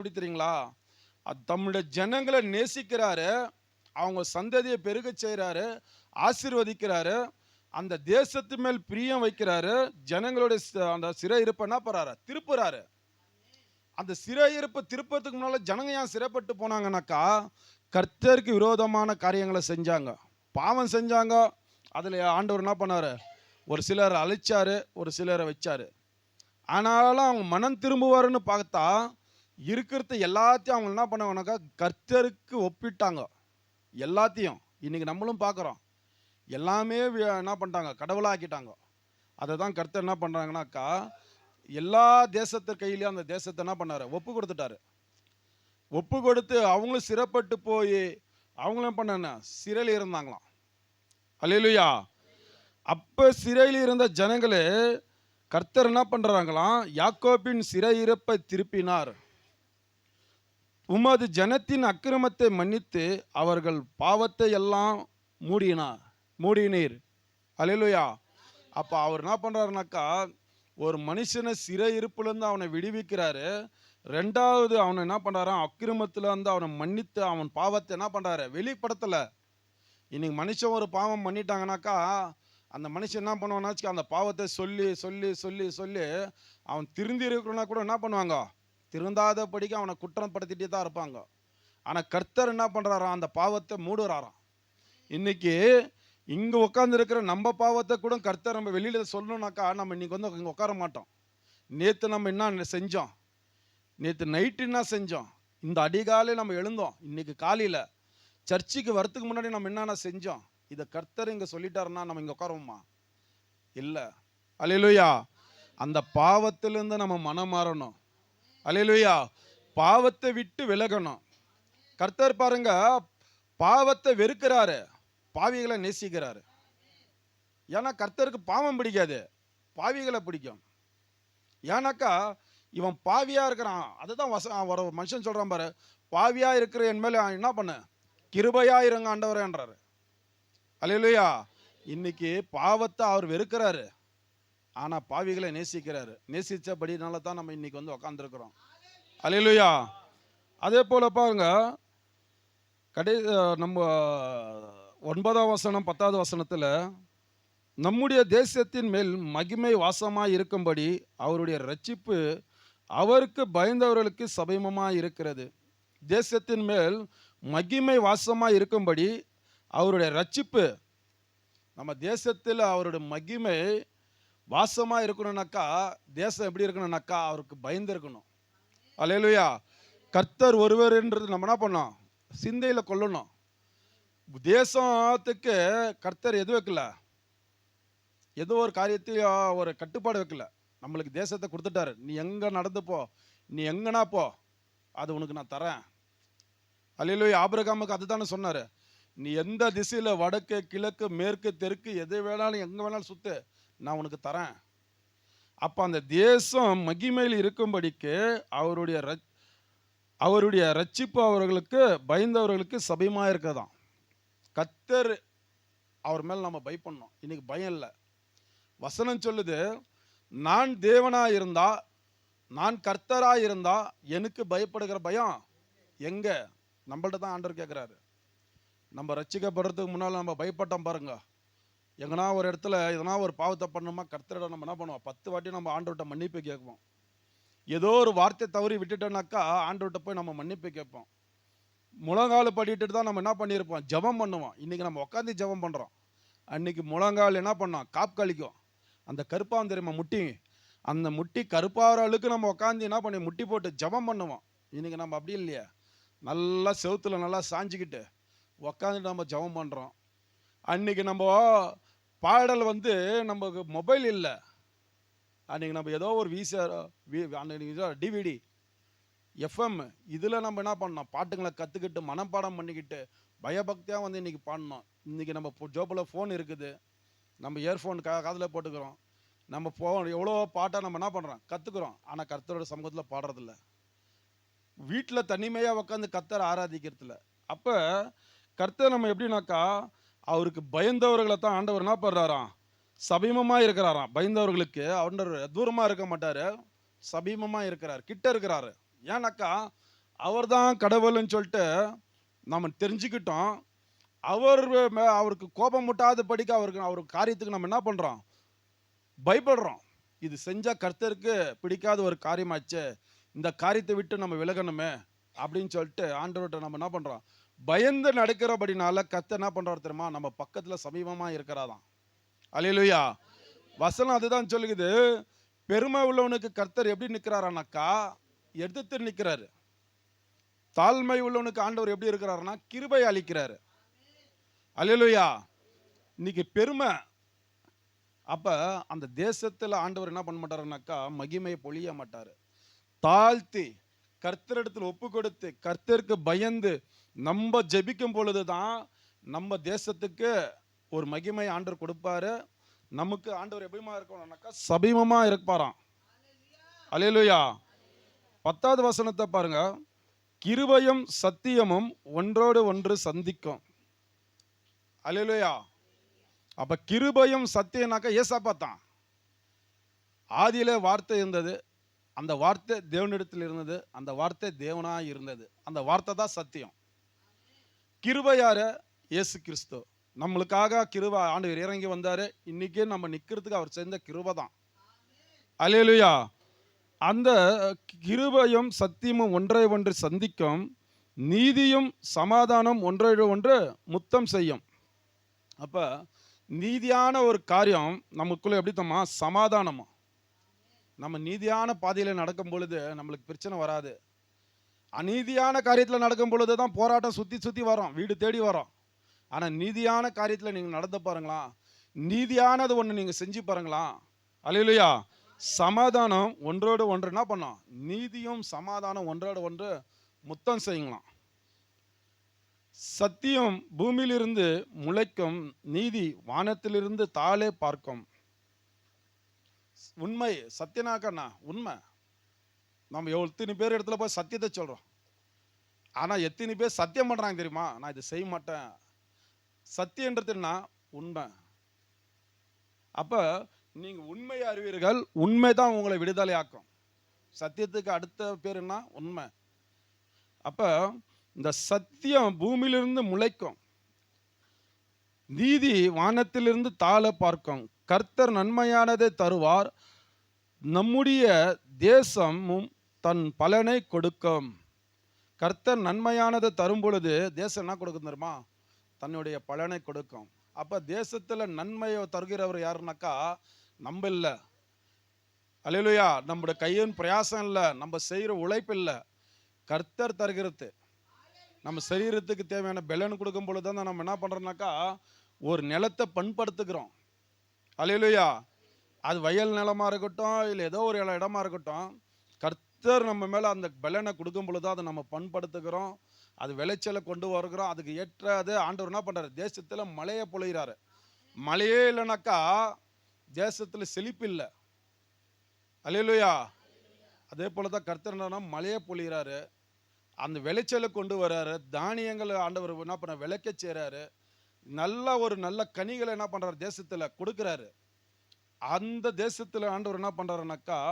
எப்படி தெரியுங்களா? தம்முடைய ஜனங்களை நேசிக்கிறாரு. அவங்க சந்ததியை பெருக செய்கிறாரு ஆசிர்வதிக்கிறாரு. அந்த தேசத்து மேல் பிரியம் வைக்கிறாரு. ஜனங்களுடைய அந்த சிறை இருப்பை என்ன பண்ணுறாரு திருப்புறாரு. அந்த சிறை இருப்பை திருப்பத்துக்கு முன்னால ஜனங்க ஏன் சிறைப்பட்டு போனாங்கன்னாக்கா கர்த்தருக்கு விரோதமான காரியங்களை செஞ்சாங்க. பாவம் செஞ்சாங்க. அதில் ஆண்டவர் என்ன பண்ணாரு? ஒரு சிலரை அழிச்சாரு ஒரு சிலரை வச்சாரு. ஆனாலும் அவங்க மனம் திரும்புவாருன்னு பார்த்தா இருக்கிறத எல்லாத்தையும் அவங்க என்ன பண்ணாங்கனாக்கா கர்த்தருக்கு ஒப்பிட்டாங்க. எல்லாத்தையும். இன்னைக்கு நம்மளும் பார்க்குறோம். எல்லாமே என்ன பண்ணிட்டாங்க? கடவுளாக்கிட்டாங்க. அதை தான் கர்த்தர் என்ன பண்ணுறாங்கனாக்கா எல்லா தேசத்து கையிலையும் அந்த தேசத்தை என்ன பண்ணார்? ஒப்பு கொடுத்துட்டாரு. ஒப்பு கொடுத்து அவங்களும் சிறைப்பட்டு போய் அவங்களும் பண்ண சிறையில் இருந்தாங்களாம். அல்லேலூயா. அப்போ சிறையில் இருந்த ஜனங்களே கர்த்தர் என்ன பண்ணுறாங்களாம் யாக்கோபின் சிறையிருப்பை திருப்பினார். உமது ஜனத்தின் அக்கிரமத்தை மன்னித்து அவர்கள் பாவத்தை எல்லாம் மூடினா மூடினீர். அல்லேலூயா அப்போ அவர் என்ன பண்ணுறாருனாக்கா ஒரு மனுஷனை சிறை இருப்புலேருந்து அவனை விடுவிக்கிறாரு. ரெண்டாவது அவனை என்ன பண்ணுறான் அக்கிரமத்தில் வந்து அவனை மன்னித்து அவன் பாவத்தை என்ன பண்ணுறாரு வெளிப்படுத்தலை. இன்னைக்கு மனுஷன் ஒரு பாவம் பண்ணிட்டாங்கனாக்கா அந்த மனுஷன் என்ன பண்ணுவானாச்சு அந்த பாவத்தை சொல்லி சொல்லி சொல்லி சொல்லி அவன் திருந்தி இருக்கிறனா கூட என்ன பண்ணுவாங்க? திருந்தாதபடிக்கு அவனை குற்றப்படுத்திட்டே தான் இருப்பாங்க. ஆனால் கர்த்தர் என்ன பண்ணுறாராம் அந்த பாவத்தை மூடுறாராம். இன்னைக்கு இங்கே உட்காந்துருக்கிற நம்ம பாவத்தை கூட கர்த்தர் நம்ம வெளியில் சொல்லணும்னாக்கா நம்ம இன்னைக்கு வந்து இங்கே உட்கார மாட்டோம். நேற்று நம்ம என்ன செஞ்சோம்? நேற்று நைட்டு என்ன செஞ்சோம்? இந்த அடிகாலே நம்ம எழுந்தோம். இன்னைக்கு காலையில் சர்ச்சுக்கு வரத்துக்கு முன்னாடி நம்ம என்னென்ன செஞ்சோம்? இதை கர்த்தர் இங்கே சொல்லிட்டாருன்னா நம்ம இங்கே உட்காருவோமா? இல்லை. அலையிலுயா அந்த பாவத்திலேருந்து நம்ம மனம் மாறணும். அலையிலுயா. பாவத்தை விட்டு விலகணும். கர்த்தர் பாருங்க பாவத்தை வெறுக்கிறாரு. பாவிகளை நேசிக்கிறாரு. ஏன்னா கர்த்தருக்கு பாவம் பிடிக்காது. பாவிகளை பிடிக்கும். ஏன்னாக்கா இவன் பாவியா இருக்கிறான். அதுதான் வச ஒரு மனுஷன் சொல்றான் பாரு பாவியா இருக்கிற என் மேல என்ன பண்ணு? கிருபையா இருங்க ஆண்டவரேன்றாரு அல்லேலூயா இன்னைக்கு பாவத்தை அவர் வெறுக்கிறாரு. ஆனால் பாவிகளை நேசிக்கிறாரு. நேசித்தபடினால தான் நம்ம இன்னைக்கு வந்து உக்காந்துருக்குறோம். அலையிலுயா அதே போல பாருங்க கடை நம்ம ஒன்பதாம் வசனம் பத்தாவது வசனத்தில் நம்முடைய தேசத்தின் மேல் மகிமை வாசமாக இருக்கும்படி அவருடைய ரட்சிப்பு அவருக்கு பயந்தவர்களுக்கு சபைமமாக இருக்கிறது. தேசத்தின் மேல் மகிமை வாசமாக இருக்கும்படி அவருடைய ரட்சிப்பு நம்ம தேசத்தில் அவருடைய மகிமை வாசமாக இருக்கணும்னாக்கா தேசம் எப்படி இருக்கணும்னாக்கா அவருக்கு பயந்து இருக்கணும். அலையலுயா கர்த்தர் ஒருவர்ன்றது நம்ம என்ன பண்ணோம் சிந்தையில் கொள்ளணும் தேசத்துக்கு கர்த்தர் எது வைக்கல? ஏதோ ஒரு காரியத்தையும் ஒரு கட்டுப்பாடு வைக்கல. நம்மளுக்கு தேசத்தை கொடுத்துட்டாரு. நீ எங்கே நடந்து போ நீ எங்கனா போ அது உனக்கு நான் தரேன். அல்லையிலோய் ஆபிரகாமுக்கு அதுதானே சொன்னார். நீ எந்த திசையில் வடக்கு கிழக்கு மேற்கு தெற்கு எது வேணாலும் எங்கே வேணாலும் சுத்து. நான் உனக்கு தரேன். அப்போ அந்த தேசம் மகிமையில் இருக்கும்படிக்கு அவருடைய ரச் அவருடைய ரட்சிப்பு அவர்களுக்கு பயந்தவர்களுக்கு சபையமாக இருக்கதான் கத்தர் அவர் மேல் நம்ம பயப்படணும். இன்னைக்கு பயம் இல்லை. வசனம் சொல்லுது நான் தேவனாக இருந்தா நான் கர்த்தராக இருந்தா எனக்கு பயப்படுகிற பயம் எங்கே? நம்மள்ட்ட தான் ஆண்டவர் கேட்குறாரு நம்ம ரட்சிக்கப்படுறதுக்கு முன்னால் நம்ம பயப்பட்டோம் பாருங்க. எங்கன்னா ஒரு இடத்துல எதனா ஒரு பாவத்தை பண்ணோமா கர்த்தரிடம் நம்ம என்ன பண்ணுவோம்? பத்து வாட்டி நம்ம ஆண்டவர்கிட்ட மன்னிப்பு கேட்போம். ஏதோ ஒரு வார்த்தை தவறி விட்டுட்டோம்னாக்கா ஆண்டவர்கிட்ட போய் நம்ம மன்னிப்பு கேட்போம். முழங்கால் படிட்டு தான் நம்ம என்ன பண்ணியிருப்போம்? ஜெபம் பண்ணுவோம். இன்றைக்கி நம்ம உட்காந்து ஜெபம் பண்ணுறோம் அன்றைக்கி முழங்கால் என்ன பண்ணோம்? காப் கழிக்கும். அந்த கருப்பாவும் தெரியுமா? முட்டி. அந்த முட்டி கருப்பாகிற அளவுக்கு நம்ம உட்காந்து என்ன பண்ணி முட்டி போட்டு ஜெபம் பண்ணுவோம். இன்றைக்கி நம்ம அப்படி இல்லையா. நல்லா செவுத்துல நல்லா சாஞ்சிக்கிட்டு உக்காந்துட்டு நம்ம ஜெபம் பண்ணுறோம் அன்னைக்கு நம்ம பாடல் வந்து நமக்கு மொபைல் இல்லை. அன்றைக்கி நம்ம ஏதோ ஒரு விசிஆர் அன்னைக்கு டிவிடி எஃப்எம் இதில் நம்ம என்ன பண்ணோம் பாட்டுங்களை கற்றுக்கிட்டு மனப்பாடம் பண்ணிக்கிட்டு பயபக்தியாக வந்து இன்றைக்கி பாடினோம் இன்றைக்கி நம்ம ஜோப்பில் ஃபோன் இருக்குது. நம்ம இயர்ஃபோன் கா காதில் போட்டுக்கிறோம். நம்ம ஃபோன் எவ்வளோ பாட்டை நம்ம என்ன பண்ணுறோம் கற்றுக்குறோம் ஆனால் கர்த்தரோட சமூகத்தில் பாடுறதில்ல. வீட்டில் தனிமையாக உட்காந்து கர்த்தரை ஆராதிக்கிறதில்ல. அப்போ கர்த்தர் நம்ம எப்படின்னாக்கா அவருக்கு பயந்தவர்களை தான் ஆண்டவர் என்ன பண்ணுறாராம் சபீமமாக இருக்கிறாராம். பயந்தவர்களுக்கு ஆண்டவர் தூரமாக இருக்க மாட்டார். சபீமமாக இருக்கிறார். கிட்ட இருக்கிறாரு. ஏன்னாக்கா அவர் தான் கடவுள்னு சொல்லிட்டு நம்ம தெரிஞ்சுக்கிட்டோம். அவர் மே- அவருக்கு கோபம் முட்டாத படிக்க அவருக்கு அவர் காரியத்துக்கு நம்ம என்ன பண்ணுறோம் பயப்படுறோம். இது செஞ்சால் கர்த்தருக்கு பிடிக்காத ஒரு காரியமாச்சே. இந்த காரியத்தை விட்டு நம்ம விலகணுமே அப்படின்னு சொல்லிட்டு ஆண்டவர்கிட்ட நம்ம என்ன பண்ணுறோம் பயந்து நடக்கிறபடினால கர்த்தர் என்ன பண்ணுறாரு தெரியுமா? நம்ம பக்கத்தில் சமீபமாக இருக்கிறாதான் அலையிலுயா வசனம் அதுதான் சொல்லுது. பெருமை உள்ளவனுக்கு கர்த்தர் எப்படி நிற்கிறாரானாக்கா எதிர்த்து நிற்கிறாரு. தாழ்மை உள்ளவனுக்கு ஆண்டவர் எப்படி இருக்கிறாருன்னா கிருபை அளிக்கிறாரு. அல்லேலூயா இன்னைக்கு பெருமை. அப்ப அந்த தேசத்துல ஆண்டவர் என்ன பண்ண மாட்டாருனாக்கா மகிமையை பொழிய மாட்டாரு. தாழ்த்தி கர்த்தரிடத்தில் ஒப்பு கொடுத்து கர்த்தருக்கு பயந்து நம்ம ஜெபிக்கும் பொழுதுதான் நம்ம தேசத்துக்கு ஒரு மகிமை ஆண்டவர் கொடுப்பாரு. நமக்கு ஆண்டவர் எப்படிமா இருக்கணும்னாக்கா சபீமமாக இருப்பாராம். அலையலுயா. பத்தாவது வசனத்தை பாருங்க. கிருபையும் சத்தியமும் ஒன்றோடு ஒன்று சந்திக்கும். அலையலுயா. அப்ப கிருபையும் சத்தியம்னாக்கா ஏசாப்பா தான். ஆதியிலே வார்த்தை இருந்தது. அந்த வார்த்தை தேவனிடத்தில் இருந்தது. அந்த வார்த்தை தேவனாக இருந்தது. அந்த வார்த்தை தான் சத்தியம். கிருபையார இயேசு கிறிஸ்து நம்மளுக்காக கிருப ஆண்டவர் இறங்கி வந்தார். இன்றைக்கே நம்ம நிற்கிறதுக்கு அவர் செஞ்ச கிருபை தான் அலையலுயா அந்த கிருபையும் சத்தியமும் ஒன்றை ஒன்று சந்திக்கும் நீதியும் சமாதானம் ஒன்றை ஒன்று முத்தம் செய்யும். அப்போ நீதியான ஒரு காரியம் நமக்குள்ளே எப்படி தம்மா சமாதானமா. நம்ம நீதியான பாதையில் நடக்கும் பொழுது நம்மளுக்கு பிரச்சனை வராது. அநீதியான காரியத்தில் நடக்கும் பொழுது தான் போராட்டம் சுற்றி சுற்றி வரோம் வீடு தேடி வரோம். ஆனால் நீதியான காரியத்தில் நீங்கள் நடந்து பாருங்களா. நீதியானது ஒன்று நீங்கள் செஞ்சு பாருங்களா. அல்லையா சமாதானம் ஒன்றோடு ஒன்று என்ன பண்ணோம்? நீதியும் சமாதானம் ஒன்றோடு ஒன்று முத்தம் செய்யலாம் சத்தியம் பூமியிலிருந்து முளைக்கும் நீதி வானத்திலிருந்து தாளே பார்க்கும். உண்மை சத்தியனாக்கண்ணா உண்மை. நம்ம எத்தனை பேர் இடத்துல போய் சத்தியத்தை சொல்கிறோம் ஆனால் எத்தனை பேர் சத்தியம் பண்ணுறாங்க தெரியுமா? நான் இதை செய்ய மாட்டேன். சத்தியன்றதுன்னா உண்மை. அப்போ நீங்கள் உண்மையை அறிவீர்கள். உண்மை தான் உங்களை விடுதலை ஆக்கும் சத்தியத்துக்கு அடுத்த பேர் என்ன? உண்மை. அப்போ இந்த சத்தியம் பூமியிலிருந்து முளைக்கும். நீதி வானத்திலிருந்து தாழ பார்க்கும். கர்த்தர் நன்மையானதை தருவார். நம்முடைய தேசமும் தன் பலனை கொடுக்கும். கர்த்தர் நன்மையானதை தரும் பொழுது தேசம் என்ன கொடுக்கும் தெரியுமா? தன்னுடைய பலனை கொடுக்கும். அப்போ தேசத்தில் நன்மையை தருகிறவர் யாருனாக்கா நம்ம இல்லை. அலையிலுயா நம்முடைய கையின் பிரயாசம் இல்லை. நம்ம செய்கிற உழைப்பு இல்லை. கர்த்தர் தருகிறது. நம்ம சரீரத்துக்கு தேவையான பலன் கொடுக்கும் பொழுது தான் நம்ம என்ன பண்ணுறோம்னாக்கா ஒரு நிலத்தை பண்படுத்துகிறோம். அலையிலுயா அது வயல் நிலமாக இருக்கட்டும் இல்லை ஏதோ ஒரு இடமா இருக்கட்டும் கர்த்தர் நம்ம மேலே அந்த பலனை கொடுக்கும் பொழுது அதை நம்ம பண்படுத்துகிறோம். அது விளைச்சலை கொண்டு வருகிறோம். அதுக்கு ஏற்ற அது ஆண்டவர் என்ன பண்ணுறாரு தேசத்தில் மழையை பொழிகிறாரு மழையே இல்லைனாக்கா தேசத்தில் செழிப்பு இல்லை. அலையிலுயா அதே போல தான் கர்த்தர் என்னன்னா மழையை பொழிகிறாரு அந்த விளைச்சலை கொண்டு வர்றாரு. தானியங்களை ஆண்டவர் என்ன பண்ண விளைக்க செய்கிறாரு நல்ல ஒரு நல்ல கனிகளை என்ன பண்ணுறாரு தேசத்தில் கொடுக்குறாரு. அந்த தேசத்தில் ஆண்டவர் என்ன பண்ணுறாருனாக்கா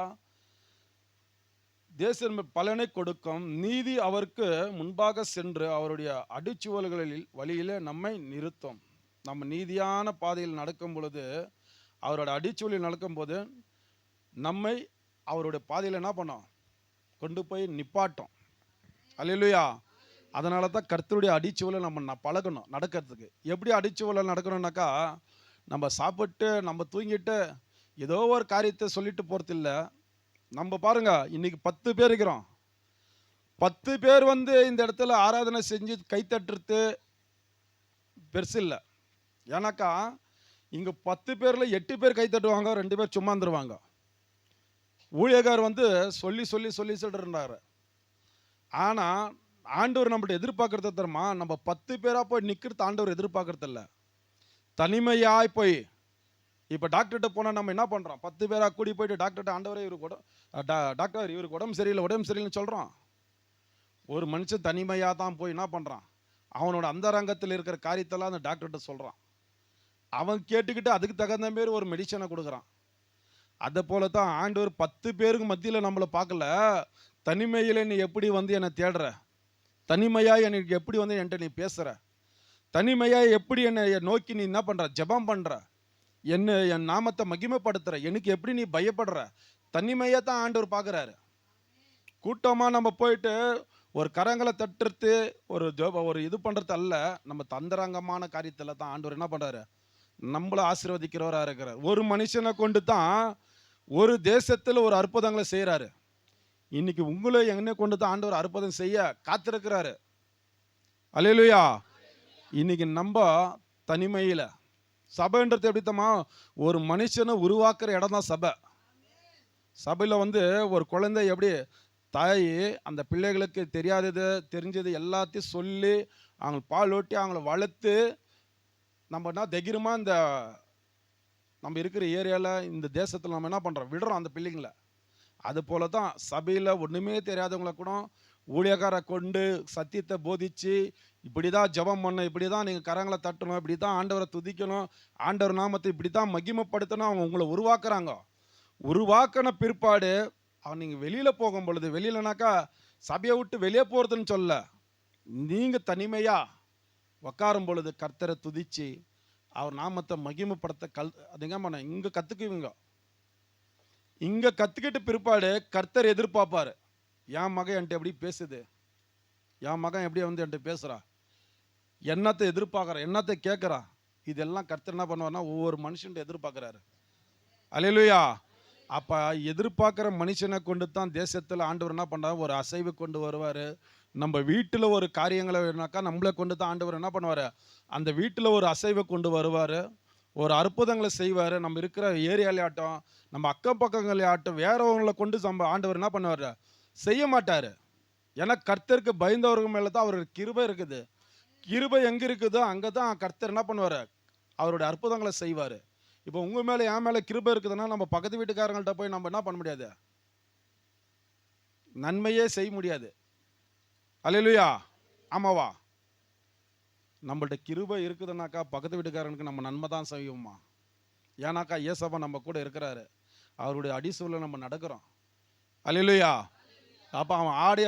தேசம் பலனை கொடுக்கும். நீதி அவருக்கு முன்பாக சென்று அவருடைய அடிச்சுவல்களில் வழியிலே நம்மை நிறுத்தும். நம்ம நீதியான பாதையில் நடக்கும் பொழுது அவரோட அடிச்சுவலில் நடக்கும்போது நம்மை அவருடைய பாதையில் என்ன பண்ணோம்? கொண்டு போய் நிப்பாட்டும். அல்லையா அதனால தான் கர்த்தருடைய அடிச்சுவலை நம்ம ந- பழகணும் நடக்கிறதுக்கு. எப்படி அடிச்சுவலை நடக்கணும்னாக்கா நம்ம சாப்பிட்டு நம்ம தூங்கிட்டு ஏதோ ஒரு காரியத்தை சொல்லிட்டு போகிறது இல்லை நம்ம பாருங்க இன்னைக்கு பத்து பேர் இருக்கிறோம். பத்து பேர் வந்து இந்த இடத்துல ஆராதனை செஞ்சு கைத்தட்டுறது பெருசு இல்லை. ஏன்னாக்கா இங்கே பத்து பேரில் எட்டு பேர் கைத்தட்டுவாங்க ரெண்டு பேர் சும்மா இருந்துருவாங்க. ஊழியக்கார் வந்து சொல்லி சொல்லி சொல்லி சொல்லிருந்தார். ஆனால் ஆண்டவர் நம்மள்ட்ட எதிர்பார்க்கறது தருமா நம்ம பத்து பேராக போய் நிற்கிறது ஆண்டவர் எதிர்பார்க்கறதில்ல தனிமையாய் போய் இப்போ டாக்டர்கிட்ட போனால் நம்ம என்ன பண்ணுறோம் பத்து பேராக கூடி போயிட்டு டாக்டர்கிட்ட ஆண்டவரே இவருக்கு உடம் டாக்டர் இவருக்கு உடம்பு சரியில்லை உடம்பு சரியில்லைன்னு சொல்கிறோம் ஒரு மனுஷன் தனிமையாக தான் போய் என்ன பண்ணுறான் அவனோட அந்தரங்கத்தில் இருக்கிற காரியத்தெல்லாம் அந்த டாக்டர்கிட்ட சொல்கிறான் அவன் கேட்டுக்கிட்டு அதுக்கு தகுந்த மாரி ஒரு மெடிசனை கொடுக்குறான். அதை போல தான் ஆண்டவர் பத்து பேருக்கு மத்தியில் நம்மளை பார்க்கல. தனிமையில் நீ எப்படி வந்து என்னை தேடுற? தனிமையாக எனக்கு எப்படி வந்து என்கிட்ட நீ பேசுகிற தனிமையாக எப்படி என்னை நோக்கி நீ என்ன பண்ணுற ஜெபம் பண்ணுற என்ன என் நாமத்தை மகிமைப்படுத்துற. எனக்கு எப்படி நீ பயப்படுற? தனிமையை தான் ஆண்டவர் பார்க்குறாரு. கூட்டமாக நம்ம போயிட்டு ஒரு கரங்களை தட்டுறது ஒரு ஜோப ஒரு இது பண்ணுறது அல்ல. நம்ம தந்திரங்கமான காரியத்தில் தான் ஆண்டவர் என்ன பண்ணுறாரு நம்மளை ஆசீர்வதிக்கிறவராக இருக்கிறார். ஒரு மனுஷனை கொண்டு தான் ஒரு தேசத்தில் ஒரு அற்புதங்களை செய்கிறாரு இன்னைக்கு உங்களை என்ன கொண்டு தான் ஆண்டவர் அற்புதம் செய்ய காத்திருக்கிறாரு. அலையிலுயா இன்னைக்கு நம்ம தனிமையில் சபைன்றது எப்படித்தம்மா? ஒரு மனுஷனை உருவாக்குற இடம் தான் சபை. சபையில் வந்து ஒரு குழந்தை எப்படி? தாய் அந்த பிள்ளைகளுக்கு தெரியாதது தெரிஞ்சது எல்லாத்தையும் சொல்லி அவங்க பால் ஓட்டி அவங்கள வளர்த்து நம்ம என்ன தைரியமாக இந்த நம்ம இருக்கிற ஏரியாவில் இந்த தேசத்தில் நம்ம என்ன பண்ணுறோம் விடுறோம் அந்த பிள்ளைங்கள. அது போல தான் சபையில் ஒன்றுமே தெரியாதவங்கள கூட ஊழியக்காரை கொண்டு சத்தியத்தை போதிச்சு இப்படி தான் ஜெபம் பண்ணணும் இப்படி தான் நீங்கள் கரங்களை தட்டணும் இப்படி தான் ஆண்டவரை துதிக்கணும் ஆண்டவர் நாமத்தை இப்படி தான் மகிமைப்படுத்தணும் அவங்க உங்களை உருவாக்குறாங்க. உருவாக்கின பிற்பாடு அவன் நீங்கள் வெளியில் போகும் பொழுது வெளியிலனாக்கா சபையை விட்டு வெளியே போகிறதுன்னு சொல்ல நீங்கள் தனிமையாக உக்காரும் பொழுது கர்த்தரை துதித்து அவர் நாமத்தை மகிமைப்படுத்த கல் அதுங்க பண்ண இங்கே கற்றுக்குவீங்க இங்கே கற்றுக்கிட்ட பிற்பாடு கர்த்தர் எதிர்பார்ப்பார். என் மகன் என்கிட்ட எப்படி பேசுது? என் மகன் எப்படி வந்து என்கிட்ட பேசுகிறா என்னத்தை எதிர்பார்க்குறா? என்னத்தை கேட்குறா இதெல்லாம் கருத்து என்ன பண்ணுவார்னா ஒவ்வொரு மனுஷன்ட்ட எதிர்பார்க்குறாரு. அலையிலுயா அப்போ எதிர்பார்க்குற மனுஷனை கொண்டு தான் தேசத்தில் ஆண்டவர் என்ன பண்ணுறாரு ஒரு அசைவு கொண்டு வருவார். நம்ம வீட்டில் ஒரு காரியங்களை வேணாக்கா நம்மளை கொண்டு தான் ஆண்டவர் என்ன பண்ணுவார்? அந்த வீட்டில் ஒரு அசைவை கொண்டு வருவார். ஒரு அற்புதங்களை செய்வார். நம்ம இருக்கிற ஏரியாலே ஆட்டம் நம்ம அக்கம் பக்கங்களே ஆட்டம் வேறவங்களை கொண்டு நம்ம ஆண்டவர் என்ன பண்ணுவார்? செய்ய மாட்டார். ஏன்னா கர்த்தருக்கு பயந்தவர்கள் மேலே தான் அவருக்கு கிருபை இருக்குது. கிருபை எங்கே இருக்குதோ அங்கே தான் கர்த்தர் என்ன பண்ணுவார்? அவருடைய அற்புதங்களை செய்வார். இப்போ உங்கள் மேலே என் மேலே கிருபை இருக்குதுன்னா நம்ம பக்கத்து வீட்டுக்காரங்கள்ட்ட போய் நம்ம என்ன பண்ண முடியாது? நன்மையே செய்ய முடியாது. அலையிலுயா ஆமாவா? நம்மள்ட்ட கிருபை இருக்குதுன்னாக்கா பக்கத்து வீட்டுக்காரனுக்கு நம்ம நன்மை தான் செய்வோமா ஏன்னாக்கா ஏசப்பா நம்ம கூட இருக்கிறாரு. அவருடைய அடிசூழல நம்ம நடக்கிறோம். அலையிலுயா அப்போ அவன் ஆடிய